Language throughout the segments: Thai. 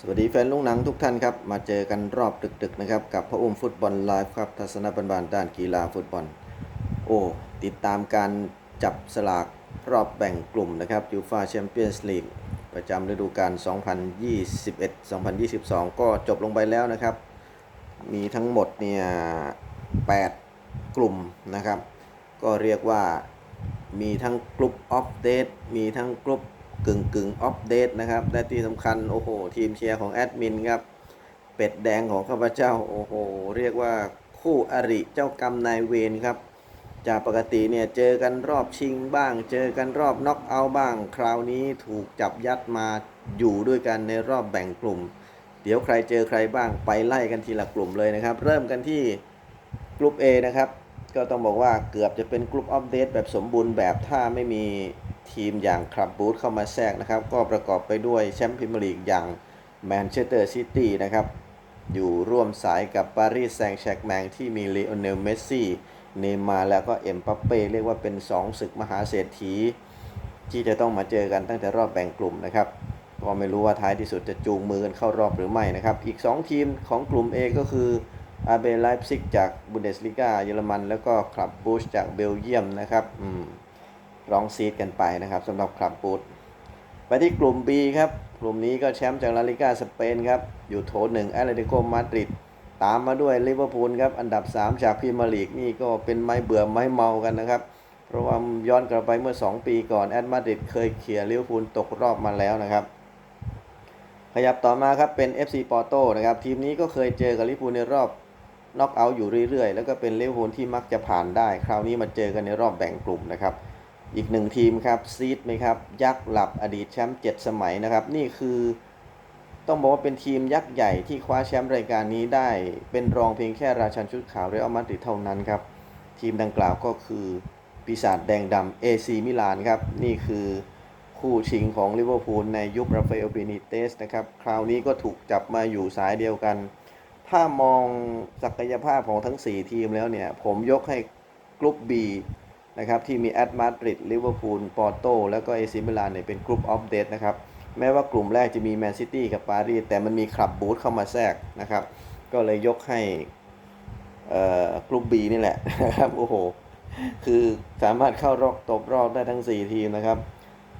สวัสดีแฟนลุงหนังทุกท่านครับ มาเจอกันรอบดึกๆนะครับ กับพระอุ้มฟุตบอลไลฟ์ครับ ทัศนบันบานด้านกีฬาฟุตบอล โอ้ ติดตามการจับสลากรอบแบ่งกลุ่มนะครับยูฟาแชมเปี้ยนส์ลีกประจำฤดูกาล 2021-2022 ก็จบลงไปแล้วนะครับ มีทั้งหมดเนี่ย 8 กลุ่มนะครับ ก็เรียกว่ามีทั้งกลุ่มออฟเดตมีทั้งกลุ่ม กึ่งกึ่งออฟเดตนะครับ และที่สำคัญ โอ้โห ทีมเชียร์ของแอดมินครับ เป็ดแดงของข้าพเจ้า โอ้โห เรียกว่าคู่อริเจ้ากรรมนายเวรครับ จากปกติเนี่ยเจอกันรอบชิงบ้าง เจอกันรอบน็อกเอาท์บ้าง คราวนี้ถูกจับยัดมาอยู่ด้วยกันในรอบแบ่งกลุ่ม เดี๋ยวใครเจอใครบ้างไปไล่กันทีละกลุ่มเลยนะครับ เริ่มกันที่กลุ่ม A นะครับ ก็ต้องบอกว่าเกือบจะเป็นกลุ่มอัปเดตแบบสมบูรณ์แบบถ้าไม่มี ทีมอย่างคลับบูธเข้ามาแทรกนะครับ ก็ประกอบไปด้วยแชมป์พรีเมียร์ลีกอย่างแมนเชสเตอร์ซิตี้นะครับ อยู่ร่วมสายกับปารีสแซงต์แชร์กแมงที่มีเลโอเนลเมสซี่ เนย์มาร์แล้วก็เอ็มบัปเป้เรียกว่าเป็น 2 ศึกมหาเศรษฐี ที่จะต้องมาเจอกันตั้งแต่รอบแบ่งกลุ่มนะครับก็ไม่รู้ว่าท้ายที่สุดจะจูงมือกันเข้ารอบหรือไม่นะครับ อีก 2 ทีมของกลุ่ม A ก็คืออาเบไลฟ์ซิกจากบุนเดสลิกาเยอรมัน แล้วก็คลับบูชจากเบลเยียมนะครับอืม ร้องซีดกันไปนะครับสำหรับคลับบูชไปที่กลุ่ม B ครับ กลุ่มนี้ก็แชมป์จากลาลิกาสเปนครับ อยู่โถหนึ่งแอตเลติโกมาดริดตามมาด้วยลิเวอร์พูลครับ อันดับ 3 จากพรีเมียร์ลีกนี่ก็เป็นไม้เบื่อไม้เมากันนะครับ เพราะว่าย้อนกลับไปเมื่อ 2 ปีก่อนแอตมาดริดเคยเคลียลิเวอร์พูลตกรอบมาแล้วนะครับ ขยับต่อมาครับเป็น FC ปอร์โตนะครับ ทีมนี้ก็เคยเจอกับลิเวอร์พูลในรอบน็อกเอาท์อยู่เรื่อยๆ แล้วก็เป็นลิเวอร์พูลที่มักจะผ่านได้ คราวนี้มาเจอกันในรอบแบ่งกลุ่มนะครับ อีกหนึ่งทีมครับซีดไหมครับยักษ์หลับอดีตแชมป์7สมัยนะครับ นี่คือต้องบอกว่าเป็นทีมยักษ์ใหญ่ที่คว้าแชมป์รายการนี้ได้เป็นรองเพียงแค่ราชันชุดขาวเรอัลมาดริดเท่านั้นครับ ทีมดังกล่าวก็คือปีศาจแดงดำเอซีมิลานครับ นี่คือคู่ชิงของลิเวอร์พูลในยุคราฟาเอลเบนิเตสนะครับ คราวนี้ก็ถูกจับมาอยู่สายเดียวกัน ถ้ามองศักยภาพของทั้ง 4 ทีมแล้วเนี่ย ผมยกให้กลุ่ม B นะครับที่มีแอตมาดริดลิเวอร์พูลปอร์โตแล้วก็เอซิมิลานเนี่ยเป็นกลุ่มออฟเดตนะครับแม้ว่ากลุ่มแรกจะมีแมนซิตี้กับปารีสแต่มันมีคลับบูธเข้ามาแทรกนะครับ ก็เลยยกให้กลุ่ม B นี่แหละนะครับโอ้โห คือสามารถเข้ารอบตกรอบได้ทั้ง 4 ทีมนะครับ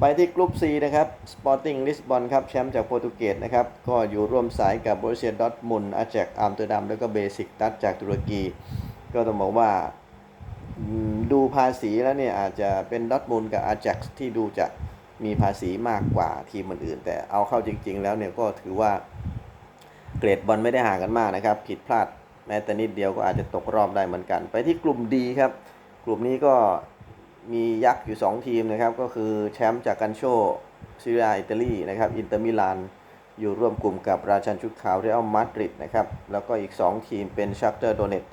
ไปที่กลุ่ม C นะครับ Sporting Lisbon ครับแชมป์จากโปรตุเกสนะครับ ก็อยู่ร่วมสายกับ Borussia Dortmund อาแจกอัมสเตอร์ดัมแล้วก็เบสิกตัสจากตุรกี ก็ต้องบอกว่า ดูภาษีแล้วเนี่ยอาจจะเป็นดอทมูลกับอา a x ที่ดูจะมีภาษีมากกว่าทีมอื่นๆ แต่เอาเข้าจริง ๆ แล้วเนี่ยก็ถือว่าเกรดบอลไม่ได้ห่างกันมากนะครับผิดพลาดแม้แต่นิดเดียวก็อาจจะตกรอบได้เหมือนกัน ไปที่กลุ่มดีครับ กลุ่มนี้ก็มียักษ์อยู่ 2 ทีมนะครับ ก็คือแชมป์จากกันโชซีเรียอิตาลีนะครับอินเตอร์มิลานอยู่ร่วมกลุ่มกับราชันชุดขาวเรอัลมาดริดนะครับแล้วก็อีก 2 ทีมเป็นชักเตอร์โดเนต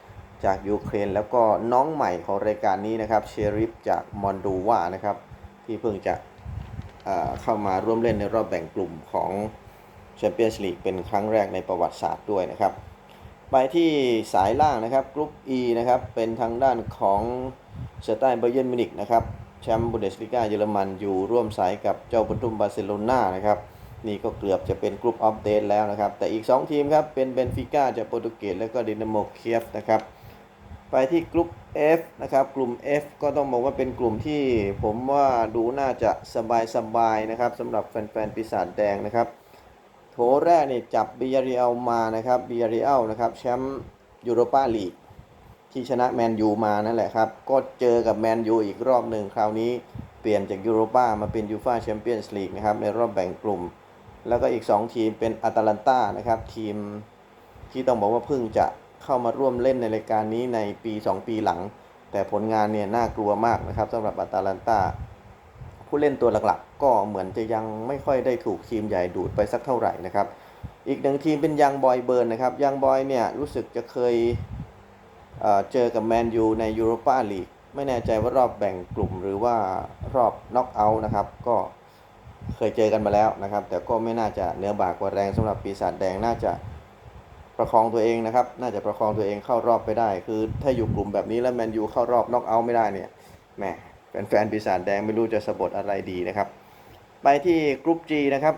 จากยูเครน แล้วก็น้องใหม่ของรายการนี้นะครับเชริฟจากมอนดูวานะครับ ที่เพิ่งจะเข้ามาร่วมเล่นในรอบแบ่งกลุ่มของแชมเปี้ยนส์ลีกเป็นครั้งแรกในประวัติศาสตร์ด้วยนะครับ ไปที่สายล่างนะครับกรุ๊ป E นะครับ เป็นทางด้านของสไตล์เบเยนมินิกนะครับแชมป์บุนเดสลิกาเยอรมันอยู่ร่วมสายกับเจ้าบุนทุมบาร์เซโลนานะครับนี่ก็เกือบจะเป็นกรุ๊ปอัปเดตแล้วนะครับ แต่อีก 2 ทีมครับ เป็นเบนฟิก้าจากโปรตุเกสแล้วก็ดินาโมเคียฟนะครับ ไปที่กลุ่ม F นะครับกลุ่ม F ก็ต้องบอกว่าเป็นกลุ่มที่ผมว่าดูน่าจะสบายๆนะครับสำหรับแฟนๆปีศาจแดงนะครับ โถแรกเนี่ยจับบิยาริเอลมานะครับบิยาริเอลนะครับแชมป์ยูโรปาลีกที่ชนะแมนยูมานั่นแหละครับ ก็เจอกับแมนยูอีกรอบหนึ่งคราวนี้เปลี่ยนจากยูโรปามาเป็นยูฟาแชมเปี้ยนส์ลีกนะครับในรอบแบ่งกลุ่ม แล้วก็อีก 2 ทีมเป็นอาตาลันตานะครับทีมที่ต้องบอกว่าเพิ่งจะ เข้ามาร่วมเล่นในรายการนี้ในปี 2 ปีหลัง แต่ผลงานเนี่ยน่ากลัวมากนะครับสำหรับอาตาลันตาผู้เล่นตัวหลักๆ ก็เหมือนจะยังไม่ค่อยได้ถูกทีมใหญ่ดูดไปสักเท่าไหร่นะครับ อีกหนึ่งทีมเป็นยังบอยเบิร์นนะครับยังบอยเนี่ยรู้สึกจะเคยเเจอกับแมนยูในยูโรปาลีกไม่แน่ใจว่ารอบแบ่งกลุ่มหรือว่ารอบน็อกเอาท์นะครับ ก็เคยเจอกันมาแล้วนะครับ แต่ก็ไม่น่าจะเนื้อบากกว่าแรงสำหรับปีศาจแดงน่าจะ ประคองตัวเองนะครับ น่าจะประคองตัวเองเข้ารอบไปได้ คือถ้าอยู่กลุ่มแบบนี้แล้วแมนยูเข้ารอบน็อกเอาท์ไม่ได้เนี่ยแหมแฟนๆปีศาจแดงไม่รู้จะสะบดอะไรดีนะครับ ไปที่กรุ๊ป G นะครับ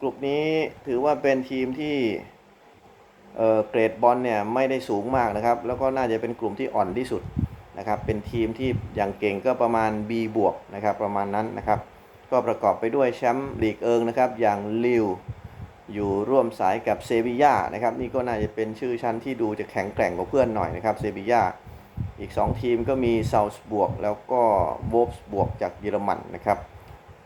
กลุ่มนี้ถือว่าเป็นทีมที่เออเกรดบอลเนี่ยไม่ได้สูงมากนะครับ แล้วก็น่าจะเป็นกลุ่มที่อ่อนที่สุดนะครับ เป็นทีมที่อย่างเก่งก็ประมาณ B บวกนะครับ ประมาณนั้นนะครับ ก็ประกอบไปด้วยแชมป์ลีกเอิงนะครับ อย่างลิว อยู่ร่วมสายกับเซบีย่านะครับนี่ก็น่าจะเป็นชื่อชั้นที่ดูจะแข็งแกร่งกว่าเพื่อนหน่อยนะครับเซบีย่าอีก 2 ทีมก็มีเซาส์บวกแล้วก็โวฟส์บวกจากเยอรมันนะครับ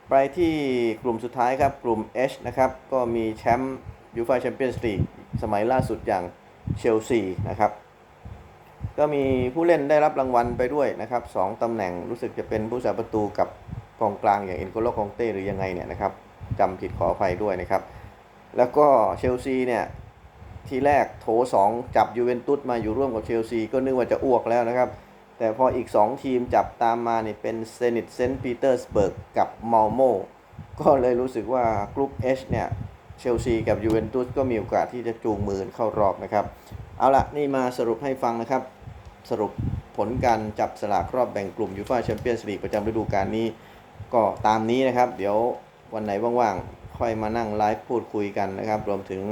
ไปที่กลุ่มสุดท้ายครับกลุ่ม H นะครับก็มีแชมป์ยูฟ่าแชมเปี้ยนส์ลีกสมัยล่าสุดอย่างเชลซีนะครับก็มีผู้เล่นได้รับรางวัลไปด้วยนะครับสองตำแหน่งรู้สึกจะเป็นผู้สาประตูกับกองกลางอย่างเอ็นโกโลคองเต้หรือยังไงเนี่ยนะครับจำผิดขออภัยด้วยนะครับ แล้วก็เชลซีเนี่ยทีแรกโถ2 จับยูเวนตุสมาอยู่ร่วมกับเชลซีก็นึกว่าจะอ้วกแล้วนะครับ แต่พออีก 2 ทีมจับตามมาเนี่ยเป็นเซนิตเซนต์ปีเตอร์สเบิร์กกับมาลโมก็เลยรู้สึกว่ากรุ๊ป H เนี่ยเชลซีกับยูเวนตุสก็มีโอกาสที่จะจูงมือเข้ารอบนะครับ เอาละนี่มาสรุปให้ฟังนะครับ สรุปผลการจับสลากรอบแบ่งกลุ่มยูฟ่าแชมเปี้ยนส์ลีกประจำฤดูกาลนี้ ก็ตามนี้นะครับ เดี๋ยววันไหนว่างๆ ค่อยมานั่งไลฟ์พูดคุยกันนะครับ รวมถึง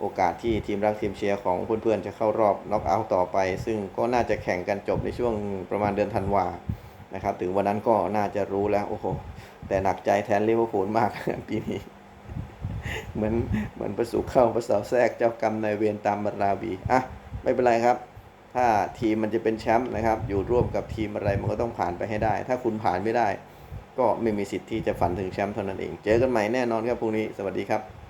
โอกาสที่ทีมรักทีมเชียร์ของเพื่อนๆจะเข้ารอบน็อกเอาท์ต่อไป ซึ่งก็น่าจะแข่งกันจบในช่วงประมาณเดือนธันวานะครับถึงวันนั้นก็น่าจะรู้แล้วโอ้โหแต่หนักใจแทนลิเวอร์พูลมากปีนี้เหมือนเหมือนประสูเข้าประสาวแทรกเจ้ากรรมนายเวรตามบรราวีอะไม่เป็นไรครับ ถ้าทีมมันจะเป็นแชมป์นะครับ อยู่ร่วมกับทีมอะไรมันก็ต้องผ่านไปให้ได้ ถ้าคุณผ่านไม่ได้ ก็ไม่มีสิทธิ์ที่จะฝันถึงแชมป์เท่านั้นเอง เจอกันใหม่แน่นอนครับพรุ่งนี้ สวัสดีครับ